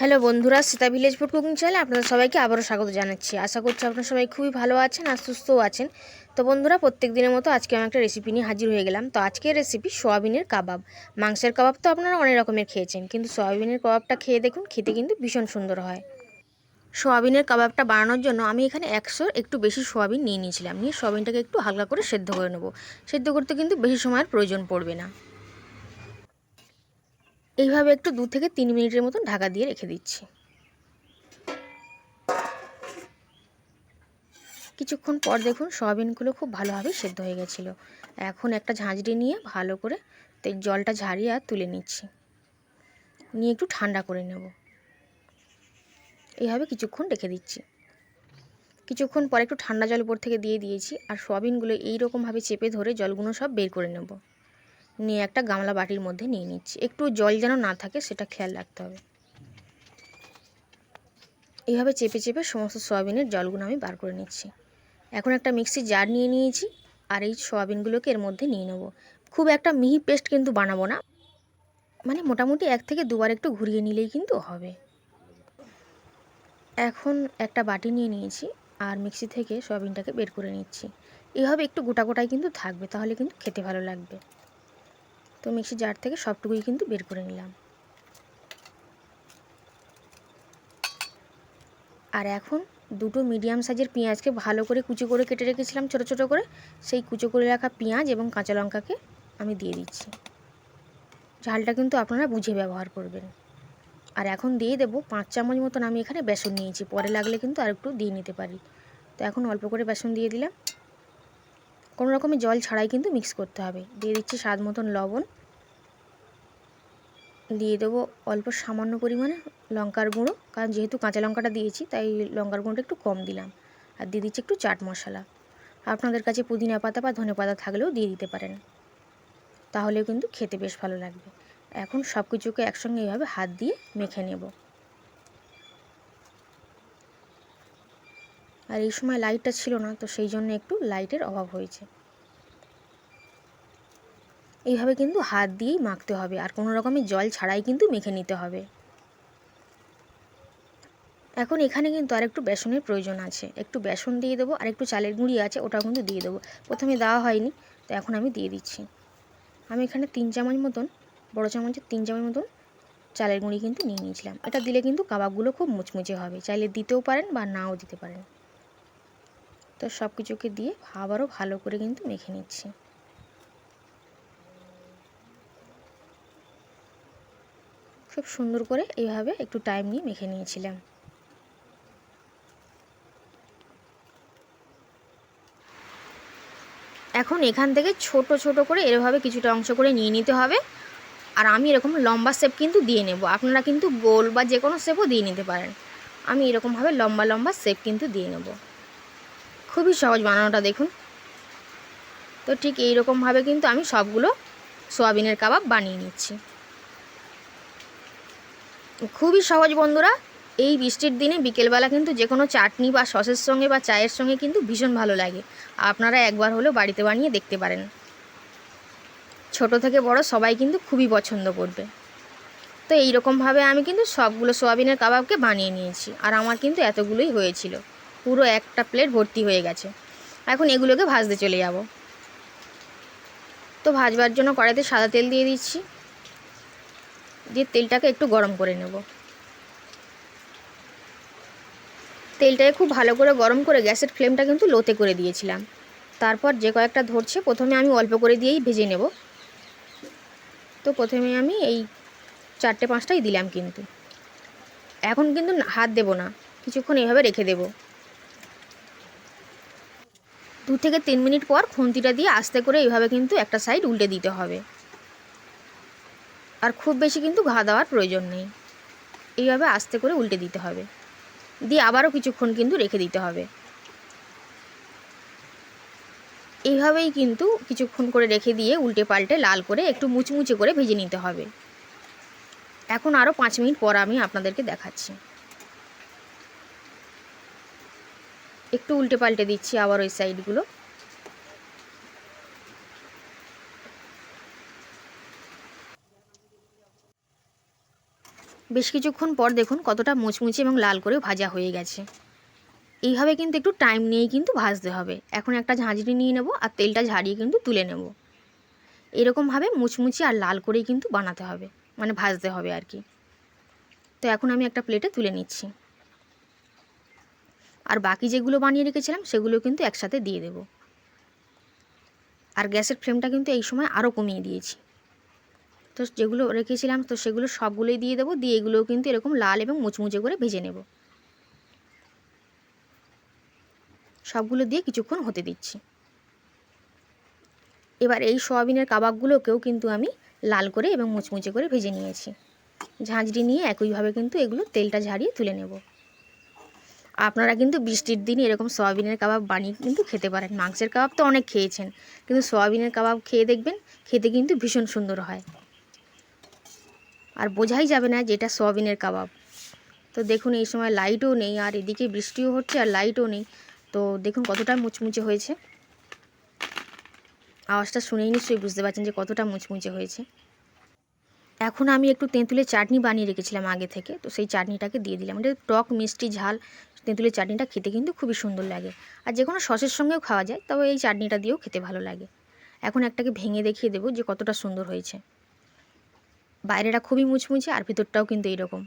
Hello বন্ধুরা, Sita village food cooking চ্যানেলে আপনাদের সবাইকে আবারও স্বাগত জানাচ্ছি। আশা করছি আপনারা সবাই খুবই ভালো আছেন আর সুস্থও আছেন। তো বন্ধুরা প্রত্যেক দিনের মতো আজকে আমি একটা রেসিপি নিয়ে হাজির হয়ে গেলাম। তো আজকের রেসিপি সোয়াবিনের কাবাব। মাংসের কাবাব তো আপনারা অনেক রকমের খেয়েছেন, কিন্তু সোয়াবিনের কাবাবটা খেয়ে দেখুন, খেতে কিন্তু ভীষণ সুন্দর হয়। সোয়াবিনের কাবাবটা বানানোর জন্য আমি এখানে একশোর একটু বেশি সোয়াবিন নিয়ে নিয়েছিলাম। নিয়ে সোয়াবিনটাকে একটু হালকা করে সেদ্ধ করে নেব। সেদ্ধ করতে কিন্তু বেশি সময়ের প্রয়োজন পড়বে না। এইভাবে একটু দু থেকে তিন মিনিটের মতন ঢাকা দিয়ে রেখে দিচ্ছি। কিছুক্ষণ পর দেখুন সয়াবিনগুলো খুব ভালোভাবে সেদ্ধ হয়ে গেছিল। এখন একটা ঝাঁঝরি নিয়ে ভালো করে জলটা ঝারিয়ে আর তুলে নিচ্ছি। নিয়ে একটু ঠান্ডা করে নেব। এইভাবে কিছুক্ষণ রেখে দিচ্ছি। কিছুক্ষণ পর একটু ঠান্ডা জল উপর থেকে দিয়ে দিয়েছি আর সয়াবিনগুলো এইরকমভাবে চেপে ধরে জলগুলো সব বের করে নেব। নিয়ে একটা গামলা বাটির মধ্যে নিয়ে নিচ্ছি। একটু জল যেন না থাকে, সেটা খেয়াল রাখতে হবে। এইভাবে চেপে চেপে সমস্ত সয়াবিনের জলগুলো আমি বার করে নিচ্ছি। এখন একটা মিক্সি জার নিয়ে নিয়েছি, আর এই সয়াবিনগুলোকে এর মধ্যে নিয়ে নেব। খুব একটা মিহি পেস্ট কিন্তু বানাবো না। মানে মোটামুটি এক থেকে দুবার একটু ঘুরিয়ে নিলেই কিন্তু হবে। এখন একটা বাটি নিয়ে নিয়েছি, আর মিক্সি থেকে সয়াবিনটাকে বের করে নিচ্ছি। এভাবে একটু গোটা গোটাই কিন্তু থাকবে, তাহলে কিন্তু খেতে ভালো লাগবে। তো মিক্সি জার থেকে সবটুকুই কিন্তু বের করে নিলাম। আর এখন দুটো মিডিয়াম সাইজের পেঁয়াজকে ভালো করে কুচো করে কেটে রেখেছিলাম ছোটো ছোটো করে। সেই কুচো করে রাখা পেঁয়াজ এবং কাঁচা লঙ্কাকে আমি দিয়ে দিচ্ছি। ঝালটা কিন্তু আপনারা বুঝে ব্যবহার করবেন। আর এখন দিয়ে দেবো পাঁচ চামচ মতন আমি এখানে বেসন নিয়েছি। পরে লাগলে কিন্তু আর একটু দিয়ে নিতে পারি। তো এখন অল্প করে বেসন দিয়ে দিলাম। কোনো রকমের জল ছাড়াই কিন্তু মিক্স করতে হবে। দিয়ে দিচ্ছি স্বাদ মতন লবণ। দিয়ে দেবো অল্প সামান্য পরিমাণে লঙ্কার গুঁড়ো। কারণ যেহেতু কাঁচা লঙ্কাটা দিয়েছি, তাই লঙ্কার গুঁড়োটা একটু কম দিলাম। আর দিয়ে দিচ্ছি একটু চাট মশলা। আপনাদের কাছে পুদিনা পাতা বা ধনে পাতা থাকলেও দিয়ে দিতে পারেন। তাহলেও কিন্তু খেতে বেশ ভালো লাগবে। এখন সব কিছুকে একসঙ্গে এইভাবে হাত দিয়ে মেখে নেব। আর এই সময় লাইটটা ছিল না, তো সেই জন্য একটু লাইটের অভাব হয়েছে। এইভাবে কিন্তু হাত দিয়েই মাখতে হবে, আর কোনো রকমের জল ছাড়াই কিন্তু মেখে নিতে হবে। এখন এখানে কিন্তু আর একটু বেসনের প্রয়োজন আছে। একটু বেসন দিয়ে দেবো, আর একটু চালের গুঁড়ি আছে, ওটাও কিন্তু দিয়ে দেবো। প্রথমে দেওয়া হয়নি, তো এখন আমি দিয়ে দিচ্ছি। আমি এখানে তিন চামচ মতন, বড়ো চামচের তিন চামচ মতন চালের গুঁড়ি কিন্তু নিয়ে নিয়েছিলাম। এটা দিলে কিন্তু কাবাবগুলো খুব মুচমুচে হবে, চাইলে দিতেও পারেন বা নাও দিতে পারেন। তো সব কিছুকে দিয়ে আবারও ভালো করে কিন্তু মেখে নিচ্ছি। খুব সুন্দর করে এইভাবে একটু টাইম নিয়ে মেখে নিয়েছিলাম। এখন এখান থেকে ছোট ছোট করে এরভাবে কিছুটা অংশ করে নিয়ে নিতে হবে। আর আমি এরকম লম্বা শেপ কিন্তু দিয়ে নেব। আপনারা কিন্তু গোল বা যে কোনো শেপও দিয়ে নিতে পারেন। আমি এরকমভাবে লম্বা লম্বা শেপ কিন্তু দিয়ে নেব। খুবই সহজ বানানোটা দেখুন। তো ঠিক এই রকমভাবে কিন্তু আমি সবগুলো সোয়াবিনের কাবাব বানিয়ে নিচ্ছি। খুবই সহজ বন্ধুরা, এই বৃষ্টির দিনে বিকেলবেলা কিন্তু যে কোনো চাটনি বা সসের সঙ্গে বা চায়ের সঙ্গে কিন্তু ভীষণ ভালো লাগে। আপনারা একবার হলেও বাড়িতে বানিয়ে দেখতে পারেন। ছোট থেকে বড় সবাই কিন্তু খুবই পছন্দ করবে। তো এই রকমভাবে আমি কিন্তু সবগুলো সোয়াবিনের কাবাবকে বানিয়ে নিয়েছি। আর আমার কিন্তু এতগুলোই হয়েছিল। পুরো একটা প্লেট ভর্তি হয়ে গেছে। এখন এগুলোকে ভাজতে চলে যাব। তো ভাজবার জন্য কড়াইতে সাদা তেল দিয়ে দিচ্ছি। দিয়ে তেলটাকে একটু গরম করে নেব। তেলটাকে খুব ভালো করে গরম করে গ্যাসের ফ্লেমটা কিন্তু লোতে করে দিয়েছিলাম। তারপর যে কয়েকটা ধরছে, প্রথমে আমি অল্প করে দিয়েই ভেজে নেব। তো প্রথমে আমি এই চারটে পাঁচটাই দিলাম কিন্তু। এখন কিন্তু হাত দেব না। কিছুক্ষণ এভাবে রেখে দেব। দু থেকে তিন মিনিট পর খুন্তিটা দিয়ে আস্তে করে এইভাবে কিন্তু একটা সাইড উল্টে দিতে হবে। আর খুব বেশি কিন্তু ঘা দেওয়ার প্রয়োজন নেই। এইভাবে আস্তে করে উল্টে দিতে হবে। দিয়ে আবারও কিছুক্ষণ কিন্তু রেখে দিতে হবে। এইভাবেই কিন্তু কিছুক্ষণ করে রেখে দিয়ে উল্টে পাল্টে লাল করে একটু মুচমুচে করে ভেজে নিতে হবে। এখন আরও পাঁচ মিনিট পর আমি আপনাদেরকে দেখাচ্ছি। একটু উল্টে পাল্টে দিচ্ছি আবার ওই সাইডগুলো বেশ কিছুক্ষণ পর দেখুন কতটা মুচমুচে এবং লাল করে ভাজা হয়ে গেছে। এইভাবে কিন্তু একটু টাইম নিয়েই কিন্তু ভাজতে হবে। এখন একটা ঝাঁঝরি নিয়ে নেব আর তেলটা ঝাড়িয়ে কিন্তু তুলে নেব। এরকমভাবে মুচমুচে আর লাল করেই কিন্তু বানাতে হবে মানে ভাজতে হবে আর কি। তো এখন আমি একটা প্লেটে তুলে নিচ্ছি। আর বাকি যেগুলো বানিয়ে রেখেছিলাম, সেগুলো কিন্তু একসাথে দিয়ে দেব। আর গ্যাসের ফ্লেমটা কিন্তু এই সময় আরও কমিয়ে দিয়েছি। তো যেগুলো রেখেছিলাম, তো সেগুলো সবগুলোই দিয়ে দেবো, দিয়ে এগুলোও কিন্তু এরকম লাল এবং মুচমুচে করে ভেজে নেব। সবগুলো দিয়ে কিছুক্ষণ হতে দিচ্ছি। এবার এই সয়াবিনের কাবাবগুলোকেও কিন্তু আমি লাল করে এবং মুচমুচে করে ভেজে নিয়েছি। ঝাঁঝরি নিয়ে একইভাবে কিন্তু এগুলো তেলটা ঝাড়িয়ে তুলে নেব। আপনারা কিন্তু বৃষ্টির দিনে এরকম সয়াবিনের কাবাব বানিয়ে কিন্তু খেতে পারেন। মাংসের কাবাব তো অনেক খেয়েছেন, কিন্তু সয়াবিনের কাবাব খেয়ে দেখবেন, খেতে কিন্তু ভীষণ সুন্দর হয়। আর বোঝাই যাবে না যেটা সয়াবিনের কাবাব। তো দেখুন, এই সময় লাইটও নেই, আর এদিকে বৃষ্টিও হচ্ছে আর লাইটও নেই। তো দেখুন, কতটা মুচমুচে হয়েছে। আওয়াজটা শুনেই নিশ্চয়ই বুঝতে পারছেন যে কতটা মুচমুচে হয়েছে। এখন আমি একটু তেঁতুলের চাটনি বানিয়ে রেখেছিলাম আগে থেকে, তো সেই চাটনিটাকে দিয়ে দিলাম। এটা টক মিষ্টি ঝাল তেঁতুলের চাটনিটা খেতে কিন্তু খুবই সুন্দর লাগে। আর যে কোনো সসের সঙ্গেও খাওয়া যায়, তবে এই চাটনিটা দিয়েও খেতে ভালো লাগে। এখন একটাকে ভেঙে দেখিয়ে দেবো যে কতটা সুন্দর হয়েছে। বাইরেটা খুবই মুচমুচে, আর ভিতরটাও কিন্তু এইরকম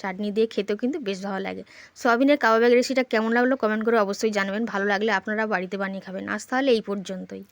চাটনি দিয়ে খেতেও কিন্তু বেশ ভালো লাগে। সয়াবিনের কাবাবের রেসিপিটা কেমন লাগল কমেন্ট করে অবশ্যই জানাবেন। ভালো লাগলে আপনারা বাড়িতে বানিয়ে খাবেন। আজ তাহলে এই পর্যন্তই।